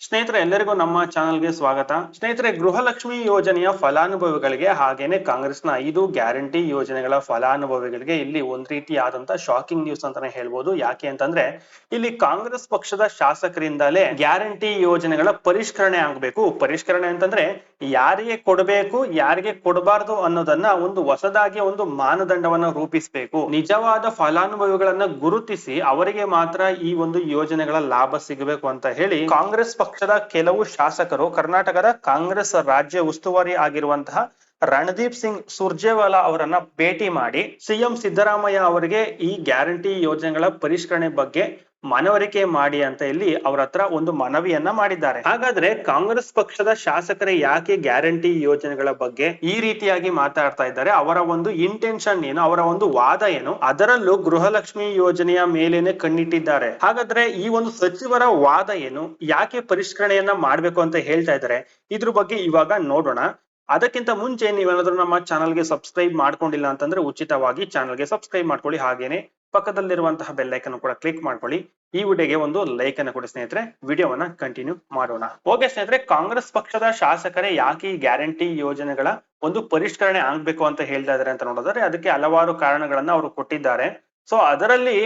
ಸ್ನೇಹಿತರೆ, ಎಲ್ಲರಿಗೂ ನಮ್ಮ ಚಾನಲ್ಗೆ ಸ್ವಾಗತ. ಸ್ನೇಹಿತರೆ, ಗೃಹಲಕ್ಷ್ಮಿ ಯೋಜನೆಯ ಫಲಾನುಭವಿಗಳಿಗೆ ಹಾಗೇನೆ ಕಾಂಗ್ರೆಸ್ನ ಐದು ಗ್ಯಾರಂಟಿ ಯೋಜನೆಗಳ ಫಲಾನುಭವಿಗಳಿಗೆ ಇಲ್ಲಿ ಒಂದ್ ರೀತಿಯಾದಂತ ಶಾಕಿಂಗ್ ನ್ಯೂಸ್ ಅಂತಾನೆ ಹೇಳ್ಬೋದು. ಯಾಕೆ ಅಂತಂದ್ರೆ, ಇಲ್ಲಿ ಕಾಂಗ್ರೆಸ್ ಪಕ್ಷದ ಶಾಸಕರಿಂದಲೇ ಗ್ಯಾರಂಟಿ ಯೋಜನೆಗಳ ಪರಿಷ್ಕರಣೆ ಆಗಬೇಕು. ಪರಿಷ್ಕರಣೆ ಅಂತಂದ್ರೆ, ಯಾರಿಗೆ ಕೊಡಬೇಕು, ಯಾರಿಗೆ ಕೊಡಬಾರದು ಅನ್ನೋದನ್ನ ಒಂದು ಹೊಸದಾಗಿ ಒಂದು ಮಾನದಂಡವನ್ನ ರೂಪಿಸಬೇಕು. ನಿಜವಾದ ಫಲಾನುಭವಿಗಳನ್ನ ಗುರುತಿಸಿ ಅವರಿಗೆ ಮಾತ್ರ ಈ ಒಂದು ಯೋಜನೆಗಳ ಲಾಭ ಸಿಗಬೇಕು ಅಂತ ಹೇಳಿ ಕಾಂಗ್ರೆಸ್ ಪಕ್ಷದ ಕೆಲವು ಶಾಸಕರು ಕರ್ನಾಟಕದ ಕಾಂಗ್ರೆಸ್ ರಾಜ್ಯ ಉಸ್ತುವಾರಿ ಆಗಿರುವಂತಹ ರಣದೀಪ್ ಸಿಂಗ್ ಸುರ್ಜೇವಾಲಾ ಅವರನ್ನ ಭೇಟಿ ಮಾಡಿ ಸಿಎಂ ಸಿದ್ದರಾಮಯ್ಯ ಅವರಿಗೆ ಈ ಗ್ಯಾರಂಟಿ ಯೋಜನೆಗಳ ಪರಿಷ್ಕರಣೆ ಬಗ್ಗೆ ಮನವರಿಕೆ ಮಾಡಿ ಅಂತ ಇಲ್ಲಿ ಅವ್ರ ಹತ್ರ ಒಂದು ಮನವಿಯನ್ನ ಮಾಡಿದ್ದಾರೆ. ಹಾಗಾದ್ರೆ ಕಾಂಗ್ರೆಸ್ ಪಕ್ಷದ ಶಾಸಕರೇ ಯಾಕೆ ಗ್ಯಾರಂಟಿ ಯೋಜನೆಗಳ ಬಗ್ಗೆ ಈ ರೀತಿಯಾಗಿ ಮಾತಾಡ್ತಾ ಇದ್ದಾರೆ. ಅವರ ಒಂದು ಇಂಟೆನ್ಷನ್ ಏನು ಅವರ ಒಂದು ವಾದ ಏನು ಅದರಲ್ಲೂ ಗೃಹಲಕ್ಷ್ಮಿ ಯೋಜನೆಯ ಮೇಲೇನೆ ಕಣ್ಣಿಟ್ಟಿದ್ದಾರೆ. ಹಾಗಾದ್ರೆ ಈ ಒಂದು ಸಚಿವರ ವಾದ ಏನು ಯಾಕೆ ಪರಿಷ್ಕರಣೆಯನ್ನ ಮಾಡ್ಬೇಕು ಅಂತ ಹೇಳ್ತಾ ಇದ್ದಾರೆ. ಇದ್ರ ಬಗ್ಗೆ ಇವಾಗ ನೋಡೋಣ. ಅದಕ್ಕಿಂತ ಮುಂಚೆ ನೀವೇನಾದ್ರೂ ನಮ್ಮ ಚಾನಲ್ಗೆ ಸಬ್ಸ್ಕ್ರೈಬ್ ಮಾಡ್ಕೊಂಡಿಲ್ಲ ಅಂತಂದ್ರೆ ಉಚಿತವಾಗಿ ಚಾನಲ್ಗೆ ಸಬ್ಸ್ಕ್ರೈಬ್ ಮಾಡ್ಕೊಳ್ಳಿ. ಹಾಗೇನೆ ಪಕ್ಕದಲ್ಲಿರುವಂತಹ ಬೆಲ್ ಐಕನ್ ಕೂಡ ಕ್ಲಿಕ್ ಮಾಡ್ಕೊಳ್ಳಿ. ಈ ವಿಡಿಯೋಗೆ ಒಂದು ಲೈಕ್ ಅನ್ನು ಕೊಡಿ ಸ್ನೇಹಿತರೆ. ವಿಡಿಯೋವನ್ನ ಕಂಟಿನ್ಯೂ ಮಾಡೋಣ. ಓಕೆ ಸ್ನೇಹಿತರೆ, ಕಾಂಗ್ರೆಸ್ ಪಕ್ಷದ ಶಾಸಕರೇ ಯಾಕೆ ಈ ಗ್ಯಾರಂಟಿ ಯೋಜನೆಗಳ ಒಂದು ಪರಿಷ್ಕರಣೆ ಆಗ್ಬೇಕು ಅಂತ ಹೇಳ್ತಾ ಇದಾರೆ ಅಂತ ನೋಡೋದಾದ್ರೆ ಅದಕ್ಕೆ ಹಲವಾರು ಕಾರಣಗಳನ್ನ ಅವರು ಕೊಟ್ಟಿದ್ದಾರೆ. ಸೊ ಅದರಲ್ಲಿ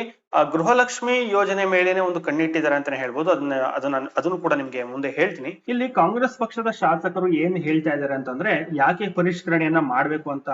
ಗೃಹಲಕ್ಷ್ಮಿ ಯೋಜನೆ ಮೇಲೇನೆ ಒಂದು ಕಣ್ಣಿಟ್ಟಿದ್ದಾರೆ ಅಂತಾನೆ ಹೇಳ್ಬೋದು. ಅದನ್ನ ಅದನ್ನ, ಅದನ್ನು ಕೂಡ ನಿಮ್ಗೆ ಮುಂದೆ ಹೇಳ್ತೀನಿ. ಇಲ್ಲಿ ಕಾಂಗ್ರೆಸ್ ಪಕ್ಷದ ಶಾಸಕರು ಏನ್ ಹೇಳ್ತಾ ಇದ್ದಾರೆ ಅಂತಂದ್ರೆ, ಯಾಕೆ ಪರಿಷ್ಕರಣೆಯನ್ನ ಮಾಡ್ಬೇಕು ಅಂತ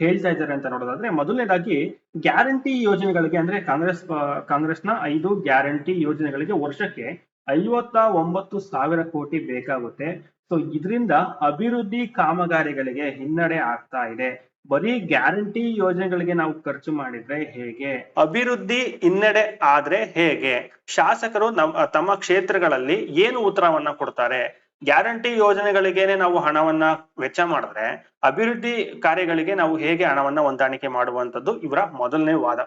ಹೇಳ್ತಾ ಇದ್ದಾರೆ ಅಂತ ನೋಡೋದಾದ್ರೆ, ಮೊದಲನೇದಾಗಿ ಗ್ಯಾರಂಟಿ ಯೋಜನೆಗಳಿಗೆ ಅಂದ್ರೆ ಕಾಂಗ್ರೆಸ್ ಕಾಂಗ್ರೆಸ್ನ ಐದು ಗ್ಯಾರಂಟಿ ಯೋಜನೆಗಳಿಗೆ ವರ್ಷಕ್ಕೆ ಐವತ್ತ ಒಂಬತ್ತು ಸಾವಿರ ಕೋಟಿ ಬೇಕಾಗುತ್ತೆ. ಸೊ ಇದರಿಂದ ಅಭಿವೃದ್ಧಿ ಕಾಮಗಾರಿಗಳಿಗೆ ಹಿನ್ನಡೆ ಆಗ್ತಾ ಇದೆ. ಬರೀ ಗ್ಯಾರಂಟಿ ಯೋಜನೆಗಳಿಗೆ ನಾವು ಖರ್ಚು ಮಾಡಿದ್ರೆ ಹೇಗೆ? ಅಭಿವೃದ್ಧಿ ಹಿನ್ನಡೆ ಆದ್ರೆ ಹೇಗೆ? ಶಾಸಕರು ನಮ್ಮ ತಮ್ಮ ಕ್ಷೇತ್ರಗಳಲ್ಲಿ ಏನು ಉತ್ತರವನ್ನ ಕೊಡ್ತಾರೆ? ಗ್ಯಾರಂಟಿ ಯೋಜನೆಗಳಿಗೇನೆ ನಾವು ಹಣವನ್ನ ವೆಚ್ಚ ಮಾಡಿದ್ರೆ, ಅಭಿವೃದ್ಧಿ ಕಾರ್ಯಗಳಿಗೆ ನಾವು ಹೇಗೆ ಹಣವನ್ನ ಹೊಂದಾಣಿಕೆ ಮಾಡುವಂತದ್ದು ಇವರ ಮೊದಲನೇ ವಾದ.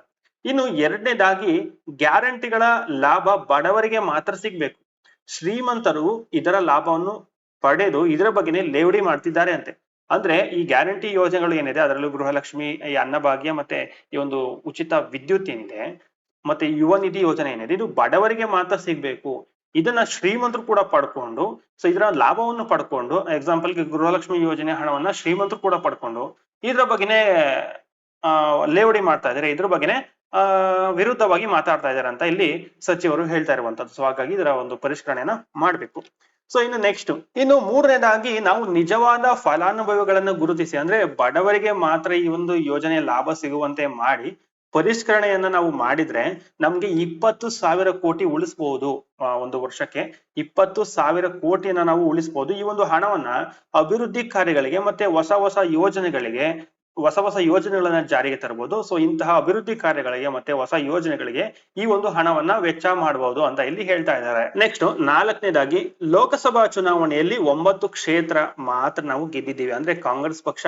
ಇನ್ನು ಎರಡನೇದಾಗಿ ಗ್ಯಾರಂಟಿಗಳ ಲಾಭ ಬಡವರಿಗೆ ಮಾತ್ರ ಸಿಗ್ಬೇಕು. ಶ್ರೀಮಂತರು ಇದರ ಲಾಭವನ್ನು ಪಡೆದು ಇದರ ಬಗ್ಗೆನೇ ಲೇವಡಿ ಮಾಡ್ತಿದ್ದಾರೆ ಅಂತೆ. ಅಂದ್ರೆ ಈ ಗ್ಯಾರಂಟಿ ಯೋಜನೆಗಳು ಏನಿದೆ, ಅದರಲ್ಲೂ ಗೃಹಲಕ್ಷ್ಮಿ, ಈ ಅನ್ನಭಾಗ್ಯ ಮತ್ತೆ ಈ ಒಂದು ಉಚಿತ ವಿದ್ಯುತ್ ಏನಿದೆ, ಮತ್ತೆ ಯುವ ನಿಧಿ ಯೋಜನೆ ಏನಿದೆ, ಇದು ಬಡವರಿಗೆ ಮಾತ್ರ ಸಿಗ್ಬೇಕು. ಇದನ್ನ ಶ್ರೀಮಂತರು ಕೂಡ ಪಡ್ಕೊಂಡು ಸೊ ಇದರ ಲಾಭವನ್ನು ಪಡ್ಕೊಂಡು ಎಕ್ಸಾಂಪಲ್ ಗೃಹಲಕ್ಷ್ಮಿ ಯೋಜನೆ ಹಣವನ್ನ ಶ್ರೀಮಂತರು ಕೂಡ ಪಡ್ಕೊಂಡು, ಇದ್ರ ಬಗ್ಗೆನೇ ಲೇವಡಿ ಮಾಡ್ತಾ ಇದ್ದಾರೆ ಇದ್ರ ಬಗ್ಗೆನೇ ವಿರುದ್ಧವಾಗಿ ಮಾತಾಡ್ತಾ ಇದ್ದಾರೆ ಅಂತ ಇಲ್ಲಿ ಸಚಿವರು ಹೇಳ್ತಾ ಇರುವಂತದ್ದು. ಸೊ ಹಾಗಾಗಿ ಇದರ ಒಂದು ಪರಿಷ್ಕರಣೆಯನ್ನ ಮಾಡ್ಬೇಕು. ಸೊ ಇನ್ನು ನೆಕ್ಸ್ಟ್ ಇನ್ನು ಮೂರನೇದಾಗಿ ನಾವು ನಿಜವಾದ ಫಲಾನುಭವಿಗಳನ್ನು ಗುರುತಿಸಿ, ಅಂದ್ರೆ ಬಡವರಿಗೆ ಮಾತ್ರ ಈ ಒಂದು ಯೋಜನೆ ಲಾಭ ಸಿಗುವಂತೆ ಮಾಡಿ ಪರಿಷ್ಕರಣೆಯನ್ನ ನಾವು ಮಾಡಿದ್ರೆ ನಮ್ಗೆ ಇಪ್ಪತ್ತು ಸಾವಿರ ಕೋಟಿ ಉಳಿಸಬಹುದು ಒಂದು ವರ್ಷಕ್ಕೆ. ಇಪ್ಪತ್ತು ಸಾವಿರ ಕೋಟಿಯನ್ನ ನಾವು ಉಳಿಸಬಹುದು ಈ ಒಂದು ಹಣವನ್ನ ಅಭಿವೃದ್ಧಿ ಕಾರ್ಯಗಳಿಗೆ ಮತ್ತೆ ಹೊಸ ಹೊಸ ಯೋಜನೆಗಳಿಗೆ, ಹೊಸ ಹೊಸ ಯೋಜನೆಗಳನ್ನ ಜಾರಿಗೆ ತರಬಹುದು ಸೊ ಇಂತಹ ಅಭಿವೃದ್ಧಿ ಕಾರ್ಯಗಳಿಗೆ ಮತ್ತೆ ಹೊಸ ಯೋಜನೆಗಳಿಗೆ ಈ ಒಂದು ಹಣವನ್ನ ವೆಚ್ಚ ಮಾಡಬಹುದು ಅಂತ ಇಲ್ಲಿ ಹೇಳ್ತಾ ಇದ್ದಾರೆ. ನೆಕ್ಸ್ಟ್ ನಾಲ್ಕನೇದಾಗಿ ಲೋಕಸಭಾ ಚುನಾವಣೆಯಲ್ಲಿ ಒಂಬತ್ತು ಕ್ಷೇತ್ರ ಮಾತ್ರ ನಾವು ಗೆದ್ದಿದ್ದೀವಿ. ಅಂದ್ರೆ ಕಾಂಗ್ರೆಸ್ ಪಕ್ಷ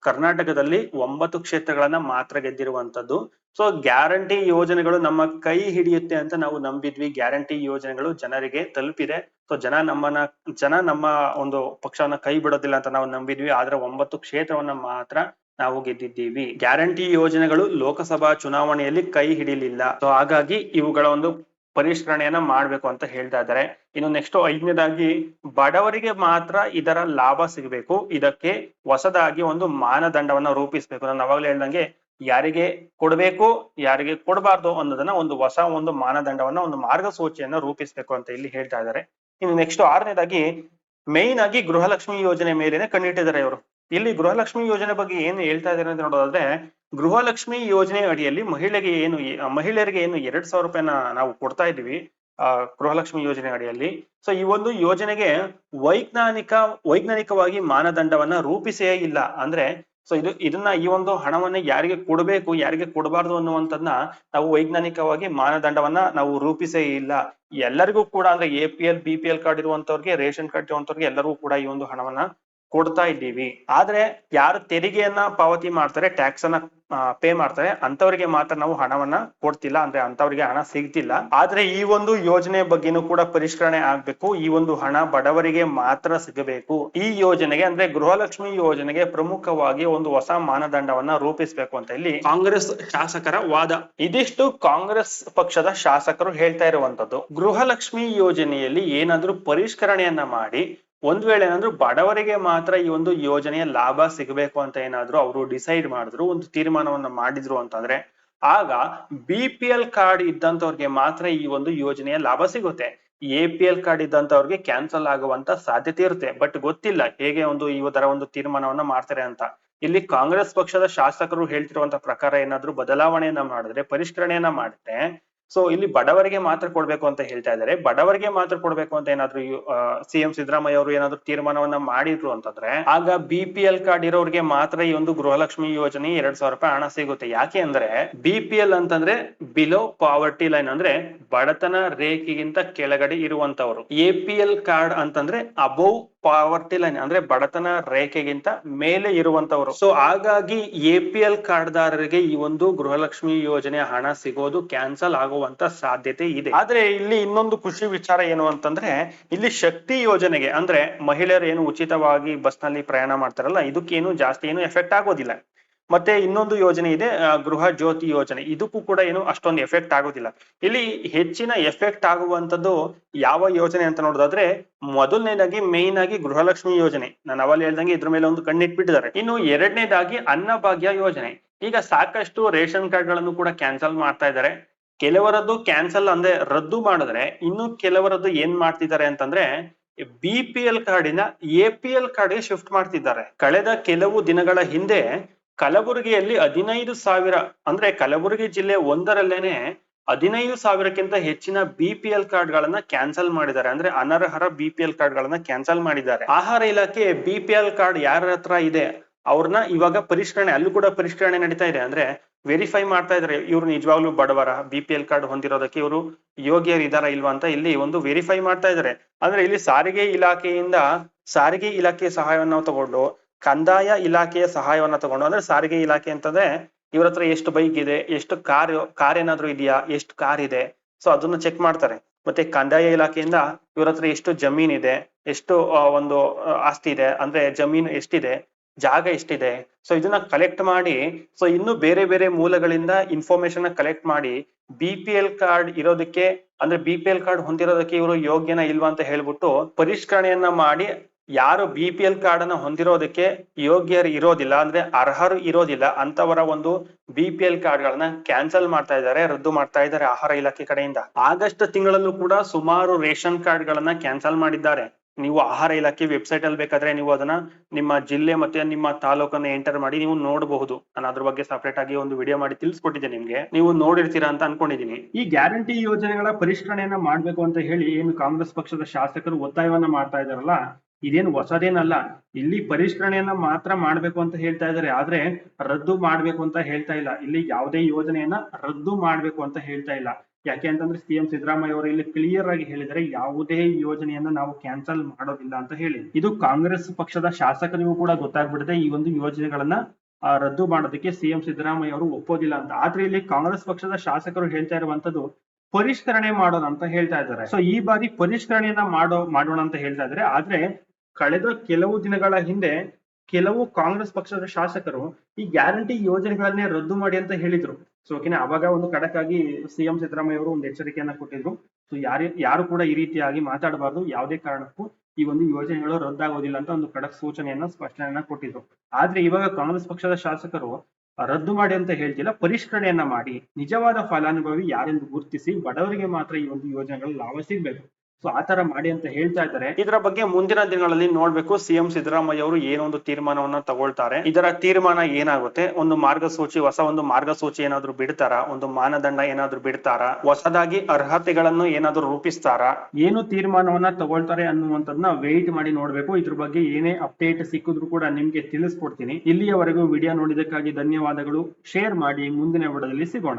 ಕರ್ನಾಟಕದಲ್ಲಿ ಒಂಬತ್ತು ಕ್ಷೇತ್ರಗಳನ್ನ ಮಾತ್ರ ಗೆದ್ದಿರುವಂತದ್ದು ಸೊ ಗ್ಯಾರಂಟಿ ಯೋಜನೆಗಳು ನಮ್ಮ ಕೈ ಹಿಡಿಯುತ್ತೆ ಅಂತ ನಾವು ನಂಬಿದ್ವಿ. ಗ್ಯಾರಂಟಿ ಯೋಜನೆಗಳು ಜನರಿಗೆ ತಲುಪಿದೆ. ಸೊ ಜನ ನಮ್ಮನ್ನ, ಜನ ನಮ್ಮ ಒಂದು ಪಕ್ಷವನ್ನ ಕೈ ಬಿಡೋದಿಲ್ಲ ಅಂತ ನಾವು ನಂಬಿದ್ವಿ. ಆದ್ರೆ ಒಂಬತ್ತು ಕ್ಷೇತ್ರವನ್ನ ಮಾತ್ರ ನಾವು ಗೆದ್ದಿದ್ದೀವಿ. ಗ್ಯಾರಂಟಿ ಯೋಜನೆಗಳು ಲೋಕಸಭಾ ಚುನಾವಣೆಯಲ್ಲಿ ಕೈ ಹಿಡಿಲಿಲ್ಲ. ಸೊ ಹಾಗಾಗಿ ಇವುಗಳ ಒಂದು ಪರಿಷ್ಕರಣೆಯನ್ನ ಮಾಡ್ಬೇಕು ಅಂತ ಹೇಳ್ತಾ ಇದ್ದಾರೆ. ಇನ್ನು ನೆಕ್ಸ್ಟ್ ಐದನೇದಾಗಿ ಬಡವರಿಗೆ ಮಾತ್ರ ಇದರ ಲಾಭ ಸಿಗಬೇಕು. ಇದಕ್ಕೆ ಹೊಸದಾಗಿ ಒಂದು ಮಾನದಂಡವನ್ನ ರೂಪಿಸಬೇಕು. ನಾನು ಅವಾಗಲೇ ಹೇಳ್ದಂಗೆ ಯಾರಿಗೆ ಕೊಡಬೇಕು, ಯಾರಿಗೆ ಕೊಡಬಾರ್ದು ಅನ್ನೋದನ್ನ ಒಂದು ಹೊಸ ಒಂದು ಮಾನದಂಡವನ್ನ, ಒಂದು ಮಾರ್ಗಸೂಚಿಯನ್ನ ರೂಪಿಸಬೇಕು ಅಂತ ಇಲ್ಲಿ ಹೇಳ್ತಾ ಇದ್ದಾರೆ. ಇನ್ನು ನೆಕ್ಸ್ಟ್ ಆರನೇದಾಗಿ ಮೇಯ್ನ್ ಆಗಿ ಗೃಹಲಕ್ಷ್ಮಿ ಯೋಜನೆ ಮೇಲೇನೆ ಕಣ್ಣಿಟ್ಟಿದ್ದಾರೆ ಇವರು. ಇಲ್ಲಿ ಗೃಹಲಕ್ಷ್ಮಿ ಯೋಜನೆ ಬಗ್ಗೆ ಏನು ಹೇಳ್ತಾ ಇದ್ದಾರೆ ಅಂತ ನೋಡೋದಾದ್ರೆ ಗೃಹಲಕ್ಷ್ಮಿ ಯೋಜನೆ ಅಡಿಯಲ್ಲಿ ಮಹಿಳೆಗೆ ಏನು, ಮಹಿಳೆಯರಿಗೆ ಏನು ಎರಡ್ ಸಾವಿರ ರೂಪಾಯಿನ ನಾವು ಕೊಡ್ತಾ ಇದ್ದೀವಿ, ಆ, ಗೃಹಲಕ್ಷ್ಮಿ ಯೋಜನೆ ಅಡಿಯಲ್ಲಿ. ಸೊ ಈ ಒಂದು ಯೋಜನೆಗೆ ವೈಜ್ಞಾನಿಕ, ವೈಜ್ಞಾನಿಕವಾಗಿ ಮಾನದಂಡವನ್ನ ರೂಪಿಸೇ ಇಲ್ಲ. ಅಂದ್ರೆ ಸೊ ಇದು, ಇದನ್ನ ಈ ಒಂದು ಹಣವನ್ನ ಯಾರಿಗೆ ಕೊಡಬೇಕು, ಯಾರಿಗೆ ಕೊಡಬಾರ್ದು ಅನ್ನುವಂಥದ್ನ ನಾವು ವೈಜ್ಞಾನಿಕವಾಗಿ ಮಾನದಂಡವನ್ನ ನಾವು ರೂಪಿಸೇ ಇಲ್ಲ. ಎಲ್ಲರಿಗೂ ಕೂಡ, ಅಂದ್ರೆ A P L B P L card ಇರುವಂತವ್ರಿಗೆ ration card ಇರುವಂತವ್ರಿಗೆ ಎಲ್ಲರಿಗೂ ಕೂಡ ಈ ಒಂದು ಹಣವನ್ನ ಕೊಡ್ತಾ ಇದ್ದೀವಿ. ಆದ್ರೆ ಯಾರು ತೆರಿಗೆಯನ್ನ ಪಾವತಿ ಮಾಡ್ತಾರೆ ಟ್ಯಾಕ್ಸ್ ಅನ್ನ ಪೇ ಮಾಡ್ತಾರೆ ಅಂತವರಿಗೆ ಮಾತ್ರ ನಾವು ಹಣವನ್ನ ಕೊಡ್ತಿಲ್ಲ. ಅಂದ್ರೆ ಅಂತವರಿಗೆ ಹಣ ಸಿಗ್ತಿಲ್ಲ. ಆದ್ರೆ ಈ ಒಂದು ಯೋಜನೆ ಬಗ್ಗೆನೂ ಕೂಡ ಪರಿಷ್ಕರಣೆ ಆಗ್ಬೇಕು. ಈ ಒಂದು ಹಣ ಬಡವರಿಗೆ ಮಾತ್ರ ಸಿಗಬೇಕು. ಈ ಯೋಜನೆಗೆ ಅಂದ್ರೆ ಗೃಹಲಕ್ಷ್ಮಿ ಯೋಜನೆಗೆ ಪ್ರಮುಖವಾಗಿ ಒಂದು ಹೊಸ ಮಾನದಂಡವನ್ನ ರೂಪಿಸಬೇಕು ಅಂತ ಇಲ್ಲಿ ಕಾಂಗ್ರೆಸ್ ಶಾಸಕರ ವಾದ. ಇದಿಷ್ಟು ಕಾಂಗ್ರೆಸ್ ಪಕ್ಷದ ಶಾಸಕರು ಹೇಳ್ತಾ ಇರುವಂತದ್ದು ಗೃಹಲಕ್ಷ್ಮಿ ಯೋಜನೆಯಲ್ಲಿ ಏನಾದ್ರೂ ಪರಿಷ್ಕರಣೆಯನ್ನ ಮಾಡಿ ಒಂದ್ ವೇಳೆ ಏನಾದ್ರು ಬಡವರಿಗೆ ಮಾತ್ರ ಈ ಒಂದು ಯೋಜನೆಯ ಲಾಭ ಸಿಗಬೇಕು ಅಂತ ಏನಾದ್ರು ಅವರು ಡಿಸೈಡ್ ಮಾಡಿದ್ರು, ಒಂದು ತೀರ್ಮಾನವನ್ನ ಮಾಡಿದ್ರು ಅಂತಂದ್ರೆ, ಆಗ ಬಿ ಪಿ ಎಲ್ ಕಾರ್ಡ್ ಇದ್ದಂತವ್ರಿಗೆ ಮಾತ್ರ ಈ ಒಂದು ಯೋಜನೆಯ ಲಾಭ ಸಿಗುತ್ತೆ. ಎ ಪಿ ಎಲ್ ಕಾರ್ಡ್ ಇದ್ದಂತವ್ರಿಗೆ ಕ್ಯಾನ್ಸಲ್ ಆಗುವಂತ ಸಾಧ್ಯತೆ ಇರುತ್ತೆ. ಬಟ್ ಗೊತ್ತಿಲ್ಲ ಹೇಗೆ ಒಂದು ತರ ಒಂದು ತೀರ್ಮಾನವನ್ನ ಮಾಡ್ತಾರೆ ಅಂತ. ಇಲ್ಲಿ ಕಾಂಗ್ರೆಸ್ ಪಕ್ಷದ ಶಾಸಕರು ಹೇಳ್ತಿರುವಂತ ಪ್ರಕಾರ ಏನಾದ್ರು ಬದಲಾವಣೆಯನ್ನ ಮಾಡಿದ್ರೆ, ಪರಿಷ್ಕರಣೆಯನ್ನ ಮಾಡುತ್ತೆ ಸೊ ಇಲ್ಲಿ ಬಡವರಿಗೆ ಮಾತ್ರ ಕೊಡ್ಬೇಕು ಅಂತ ಹೇಳ್ತಾ ಇದ್ದಾರೆ. ಬಡವರಿಗೆ ಮಾತ್ರ ಕೊಡ್ಬೇಕು ಅಂತ ಏನಾದ್ರು ಸಿಎಂ ಸಿದ್ದರಾಮಯ್ಯ ಅವರು ಏನಾದ್ರು ತೀರ್ಮಾನವನ್ನ ಮಾಡಿದ್ರು ಅಂತಂದ್ರೆ, ಆಗ ಬಿ ಪಿ ಎಲ್ ಕಾರ್ಡ್ ಇರೋರಿಗೆ ಮಾತ್ರ ಈ ಒಂದು ಗೃಹಲಕ್ಷ್ಮಿ ಯೋಜನೆ ಎರಡ್ ಸಾವಿರ ರೂಪಾಯಿ ಹಣ ಸಿಗುತ್ತೆ. ಯಾಕೆ ಅಂದ್ರೆ, ಬಿ ಅಂತಂದ್ರೆ ಬಿಲೋ ಪಾವರ್ಟಿ ಲೈನ್ ಅಂದ್ರೆ ಬಡತನ ರೇಖೆಗಿಂತ ಕೆಳಗಡೆ ಇರುವಂತವರು. ಎ ಪಿ ಎಲ್ ಕಾರ್ಡ್ ಅಂತಂದ್ರೆ ಅಬೋವ್ ಪಾವರ್ಟಿ ಲೈನ್ ಅಂದ್ರೆ ಬಡತನ ರೇಖೆಗಿಂತ ಮೇಲೆ ಇರುವಂತವರು. ಸೊ ಹಾಗಾಗಿ ಎ ಪಿ ಎಲ್ ಕಾರ್ಡ್ದಾರರಿಗೆ ಈ ಒಂದು ಗೃಹಲಕ್ಷ್ಮಿ ಯೋಜನೆ ಹಣ ಸಿಗೋದು ಕ್ಯಾನ್ಸಲ್ ಆಗುವಂತ ಸಾಧ್ಯತೆ ಇದೆ. ಆದ್ರೆ ಇಲ್ಲಿ ಇನ್ನೊಂದು ಖುಷಿ ವಿಚಾರ ಏನು ಅಂತಂದ್ರೆ, ಇಲ್ಲಿ ಶಕ್ತಿ ಯೋಜನೆಗೆ ಅಂದ್ರೆ ಮಹಿಳೆಯರು ಏನು ಉಚಿತವಾಗಿ ಬಸ್ನಲ್ಲಿ ಪ್ರಯಾಣ ಮಾಡ್ತಾರಲ್ಲ ಇದಕ್ಕೇನು ಜಾಸ್ತಿ ಏನು ಎಫೆಕ್ಟ್ ಆಗೋದಿಲ್ಲ. ಮತ್ತೆ ಇನ್ನೊಂದು ಯೋಜನೆ ಇದೆ ಗೃಹ ಜ್ಯೋತಿ ಯೋಜನೆ. ಇದಕ್ಕೂ ಕೂಡ ಏನು ಅಷ್ಟೊಂದು ಎಫೆಕ್ಟ್ ಆಗೋದಿಲ್ಲ. ಇಲ್ಲಿ ಹೆಚ್ಚಿನ ಎಫೆಕ್ಟ್ ಆಗುವಂತದ್ದು ಯಾವ ಯೋಜನೆ ಅಂತ ನೋಡೋದಾದ್ರೆ, ಮೊದಲನೇದಾಗಿ ಮೇನ್ ಆಗಿ ಗೃಹಲಕ್ಷ್ಮಿ ಯೋಜನೆ. ನಾನು ಅವಲ್ಲಿ ಹೇಳ್ದಂಗೆ ಇದ್ರ ಮೇಲೆ ಒಂದು ಕಣ್ಣಿಟ್ಬಿಟ್ಟಿದ್ದಾರೆ. ಇನ್ನು ಎರಡನೇದಾಗಿ ಅನ್ನಭಾಗ್ಯ ಯೋಜನೆ. ಈಗ ಸಾಕಷ್ಟು ರೇಷನ್ ಕಾರ್ಡ್ಗಳನ್ನು ಕೂಡ ಕ್ಯಾನ್ಸಲ್ ಮಾಡ್ತಾ ಇದ್ದಾರೆ. ಕೆಲವರದ್ದು ಕ್ಯಾನ್ಸಲ್ ಅಂದ್ರೆ ರದ್ದು ಮಾಡಿದ್ರೆ ಇನ್ನು ಕೆಲವರದ್ದು ಏನ್ ಮಾಡ್ತಿದ್ದಾರೆ ಅಂತಂದ್ರೆ ಬಿ ಪಿ ಎಲ್ ಕಾರ್ಡಿನ ಎ ಪಿ ಎಲ್ ಕಾರ್ಡ್ಗೆ ಶಿಫ್ಟ್ ಮಾಡ್ತಿದ್ದಾರೆ. ಕಳೆದ ಕೆಲವು ದಿನಗಳ ಹಿಂದೆ ಕಲಬುರಗಿಯಲ್ಲಿ ಹದಿನೈದು ಸಾವಿರ ಅಂದ್ರೆ ಕಲಬುರಗಿ ಜಿಲ್ಲೆ ಒಂದರಲ್ಲೇನೆ ಹದಿನೈದು ಸಾವಿರಕ್ಕಿಂತ ಹೆಚ್ಚಿನ ಬಿ ಪಿ ಎಲ್ ಕಾರ್ಡ್ ಗಳನ್ನ ಕ್ಯಾನ್ಸಲ್ ಮಾಡಿದ್ದಾರೆ. ಅಂದ್ರೆ ಅನರ್ಹರ ಬಿ ಪಿ ಎಲ್ ಕಾರ್ಡ್ ಗಳನ್ನ ಕ್ಯಾನ್ಸಲ್ ಮಾಡಿದ್ದಾರೆ. ಆಹಾರ ಇಲಾಖೆ ಬಿ ಪಿ ಎಲ್ ಕಾರ್ಡ್ ಯಾರ ಹತ್ರ ಇದೆ? ಅವ್ರನ್ನ ಇವಾಗ ಪರಿಷ್ಕರಣೆ, ಅಲ್ಲೂ ಕೂಡ ಪರಿಷ್ಕರಣೆ ನಡೀತಾ ಇದೆ. ಅಂದ್ರೆ ವೆರಿಫೈ ಮಾಡ್ತಾ ಇದ್ದಾರೆ ಇವ್ರು ನಿಜವಾಗ್ಲೂ ಬಡವರ ಬಿ ಪಿ ಎಲ್ ಕಾರ್ಡ್ ಹೊಂದಿರೋದಕ್ಕೆ ಇವರು ಯೋಗ್ಯರು ಇದಾರ ಇಲ್ವಾ ಅಂತ ಇಲ್ಲಿ ಒಂದು ವೆರಿಫೈ ಮಾಡ್ತಾ ಇದ್ದಾರೆ ಅಂದ್ರೆ ಇಲ್ಲಿ ಸಾರಿಗೆ ಇಲಾಖೆಯಿಂದ ಸಾರಿಗೆ ಇಲಾಖೆಯ ಸಹಾಯವನ್ನ ತಗೊಂಡು ಕಂದಾಯ ಇಲಾಖೆಯ ಸಹಾಯವನ್ನ ತಗೊಂಡು, ಅಂದ್ರೆ ಸಾರಿಗೆ ಇಲಾಖೆ ಅಂತಂದ್ರೆ ಇವ್ರ ಹತ್ರ ಎಷ್ಟು ಬೈಕ್ ಇದೆ, ಎಷ್ಟು ಕಾರ್ ಕಾರ್ ಏನಾದ್ರು ಇದೆಯಾ, ಎಷ್ಟು ಕಾರ್ ಇದೆ ಸೊ ಅದನ್ನ ಚೆಕ್ ಮಾಡ್ತಾರೆ. ಮತ್ತೆ ಕಂದಾಯ ಇಲಾಖೆಯಿಂದ ಇವ್ರ ಹತ್ರ ಎಷ್ಟು ಜಮೀನ್ ಇದೆ ಎಷ್ಟು ಒಂದು ಆಸ್ತಿ ಇದೆ, ಅಂದ್ರೆ ಜಮೀನು ಎಷ್ಟಿದೆ ಜಾಗ ಎಷ್ಟಿದೆ ಸೊ ಇದನ್ನ ಕಲೆಕ್ಟ್ ಮಾಡಿ ಸೊ ಇನ್ನು ಬೇರೆ ಬೇರೆ ಮೂಲಗಳಿಂದ ಇನ್ಫಾರ್ಮೇಶನ್ ಕಲೆಕ್ಟ್ ಮಾಡಿ ಬಿ ಪಿ ಎಲ್ ಕಾರ್ಡ್ ಇರೋದಕ್ಕೆ, ಅಂದ್ರೆ ಬಿ ಪಿ ಎಲ್ ಕಾರ್ಡ್ ಹೊಂದಿರೋದಕ್ಕೆ ಇವರು ಯೋಗ್ಯನ ಇಲ್ವಾ ಅಂತ ಹೇಳ್ಬಿಟ್ಟು ಪರಿಷ್ಕರಣೆಯನ್ನ ಮಾಡಿ, ಯಾರು ಬಿ ಪಿ ಎಲ್ ಕಾರ್ಡ್ ಅನ್ನ ಹೊಂದಿರೋದಕ್ಕೆ ಯೋಗ್ಯರು ಇರೋದಿಲ್ಲ, ಅಂದ್ರೆ ಅರ್ಹರು ಇರೋದಿಲ್ಲ, ಅಂತವರ ಒಂದು ಬಿ ಪಿ ಎಲ್ ಕಾರ್ಡ್ ಗಳನ್ನ ಕ್ಯಾನ್ಸಲ್ ಮಾಡ್ತಾ ಇದ್ದಾರೆ, ರದ್ದು ಮಾಡ್ತಾ ಇದ್ದಾರೆ ಆಹಾರ ಇಲಾಖೆ ಕಡೆಯಿಂದ. ಆಗಸ್ಟ್ ತಿಂಗಳಲ್ಲೂ ಕೂಡ ಸುಮಾರು ರೇಷನ್ ಕಾರ್ಡ್ ಗಳನ್ನ ಕ್ಯಾನ್ಸಲ್ ಮಾಡಿದ್ದಾರೆ. ನೀವು ಆಹಾರ ಇಲಾಖೆ ವೆಬ್ಸೈಟ್ ಅಲ್ಲಿ ಬೇಕಾದ್ರೆ ನೀವು ಅದನ್ನ ನಿಮ್ಮ ಜಿಲ್ಲೆ ಮತ್ತೆ ನಿಮ್ಮ ತಾಲೂಕನ್ನ ಎಂಟರ್ ಮಾಡಿ ನೀವು ನೋಡಬಹುದು. ನಾನು ಅದ್ರ ಬಗ್ಗೆ ಸಪರೇಟ್ ಆಗಿ ಒಂದು ವಿಡಿಯೋ ಮಾಡಿ ತಿಳಿಸ್ಕೊಟ್ಟಿದ್ದೆ ನಿಮ್ಗೆ. ನೀವು ನೋಡಿರ್ತೀರಾ ಅಂತ ಅನ್ಕೊಂಡಿದೀನಿ. ಈ ಗ್ಯಾರಂಟಿ ಯೋಜನೆಗಳ ಪರಿಷ್ಕರಣೆಯನ್ನ ಮಾಡ್ಬೇಕು ಅಂತ ಹೇಳಿ ಏನು ಕಾಂಗ್ರೆಸ್ ಪಕ್ಷದ ಶಾಸಕರು ಒತ್ತಾಯವನ್ನ ಮಾಡ್ತಾ ಇದಾರಲ್ಲ ಇದೇನು ಹೊಸದೇನಲ್ಲ. ಇಲ್ಲಿ ಪರಿಷ್ಕರಣೆಯನ್ನ ಮಾತ್ರ ಮಾಡ್ಬೇಕು ಅಂತ ಹೇಳ್ತಾ ಇದ್ದಾರೆ, ಆದ್ರೆ ರದ್ದು ಮಾಡ್ಬೇಕು ಅಂತ ಹೇಳ್ತಾ ಇಲ್ಲ. ಇಲ್ಲಿ ಯಾವುದೇ ಯೋಜನೆಯನ್ನ ರದ್ದು ಮಾಡ್ಬೇಕು ಅಂತ ಹೇಳ್ತಾ ಇಲ್ಲ. ಯಾಕೆ ಅಂತಂದ್ರೆ ಸಿಎಂ ಸಿದ್ದರಾಮಯ್ಯ ಅವರು ಇಲ್ಲಿ ಕ್ಲಿಯರ್ ಆಗಿ ಹೇಳಿದರೆ ಯಾವುದೇ ಯೋಜನೆಯನ್ನ ನಾವು ಕ್ಯಾನ್ಸಲ್ ಮಾಡೋದಿಲ್ಲ ಅಂತ ಹೇಳಿ. ಇದು ಕಾಂಗ್ರೆಸ್ ಪಕ್ಷದ ಶಾಸಕರಿಗೂ ಕೂಡ ಗೊತ್ತಾಗ್ಬಿಡದೆ ಈ ಒಂದು ಯೋಜನೆಗಳನ್ನ ರದ್ದು ಮಾಡೋದಕ್ಕೆ ಸಿಎಂ ಸಿದ್ದರಾಮಯ್ಯ ಅವರು ಒಪ್ಪೋದಿಲ್ಲ ಅಂತ. ಆದ್ರೆ ಇಲ್ಲಿ ಕಾಂಗ್ರೆಸ್ ಪಕ್ಷದ ಶಾಸಕರು ಹೇಳ್ತಾ ಇರುವಂತದ್ದು ಪರಿಷ್ಕರಣೆ ಮಾಡೋಣ ಅಂತ ಹೇಳ್ತಾ ಇದ್ದಾರೆ. ಸೊ ಈ ಬಾರಿ ಪರಿಷ್ಕರಣೆಯನ್ನ ಮಾಡೋ, ಮಾಡೋಣ ಅಂತ ಹೇಳ್ತಾ ಇದ್ದಾರೆ. ಆದ್ರೆ ಕಳೆದ ಕೆಲವು ದಿನಗಳ ಹಿಂದೆ ಕೆಲವು ಕಾಂಗ್ರೆಸ್ ಪಕ್ಷದ ಶಾಸಕರು ಈ ಗ್ಯಾರಂಟಿ ಯೋಜನೆಗಳನ್ನೇ ರದ್ದು ಮಾಡಿ ಅಂತ ಹೇಳಿದ್ರು. ಸೊ ಓಕೆನಾ? ಅವಾಗ ಒಂದು ಖಡಕ್ ಆಗಿ ಸಿಎಂ ಸಿದ್ದರಾಮಯ್ಯ ಅವರು ಒಂದು ಎಚ್ಚರಿಕೆಯನ್ನ ಕೊಟ್ಟಿದ್ರು. ಸೊ ಯಾರು ಯಾರು ಕೂಡ ಈ ರೀತಿಯಾಗಿ ಮಾತಾಡಬಾರ್ದು. ಯಾವುದೇ ಕಾರಣಕ್ಕೂ ಈ ಒಂದು ಯೋಜನೆಗಳು ರದ್ದಾಗೋದಿಲ್ಲ ಅಂತ ಒಂದು ಖಡಕ್ ಸೂಚನೆಯನ್ನ, ಸ್ಪಷ್ಟನೆಯನ್ನ ಕೊಟ್ಟಿದ್ರು. ಆದ್ರೆ ಇವಾಗ ಕಾಂಗ್ರೆಸ್ ಪಕ್ಷದ ಶಾಸಕರು ರದ್ದು ಮಾಡಿ ಅಂತ ಹೇಳ್ತಿಲ್ಲ. ಪರಿಷ್ಕರಣೆಯನ್ನ ಮಾಡಿ, ನಿಜವಾದ ಫಲಾನುಭವಿ ಯಾರೆಂದು ಗುರುತಿಸಿ ಬಡವರಿಗೆ ಮಾತ್ರ ಈ ಒಂದು ಯೋಜನೆಗಳ ಲಾಭ ಸಿಗ್ಬೇಕು. ಸೊ ಆತರ ಮಾಡಿ ಅಂತ ಹೇಳ್ತಾ ಇದ್ದಾರೆ. ಇದರ ಬಗ್ಗೆ ಮುಂದಿನ ದಿನಗಳಲ್ಲಿ ನೋಡ್ಬೇಕು. ಸಿಎಂ ಸಿದ್ದರಾಮಯ್ಯ ಅವರು ಏನೊಂದು ತೀರ್ಮಾನವನ್ನ ತಗೊಳ್ತಾರೆ. ಇದರ ತೀರ್ಮಾನ ಏನಾಗುತ್ತೆ? ಒಂದು ಮಾರ್ಗಸೂಚಿ ಹೊಸ ಒಂದು ಮಾರ್ಗಸೂಚಿ ಏನಾದ್ರು ಬಿಡ್ತಾರ? ಒಂದು ಮಾನದಂಡ ಏನಾದ್ರು ಬಿಡ್ತಾರ? ಹೊಸದಾಗಿ ಅರ್ಹತೆಗಳನ್ನು ಏನಾದ್ರು ರೂಪಿಸ್ತಾರ? ಏನು ತೀರ್ಮಾನವನ್ನ ತಗೊಳ್ತಾರೆ ಅನ್ನುವಂಥದ್ನ ವೇಟ್ ಮಾಡಿ ನೋಡ್ಬೇಕು. ಇದ್ರ ಬಗ್ಗೆ ಏನೇ ಅಪ್ಡೇಟ್ ಸಿಕ್ಕಿದ್ರು ಕೂಡ ನಿಮ್ಗೆ ತಿಳಿಸ್ಕೊಡ್ತೀನಿ. ಇಲ್ಲಿಯವರೆಗೂ ವಿಡಿಯೋ ನೋಡಿದಕ್ಕಾಗಿ ಧನ್ಯವಾದಗಳು. ಶೇರ್ ಮಾಡಿ ಮುಂದಿನ ವಿಡದಲ್ಲಿ ಸಿಗೋಣ.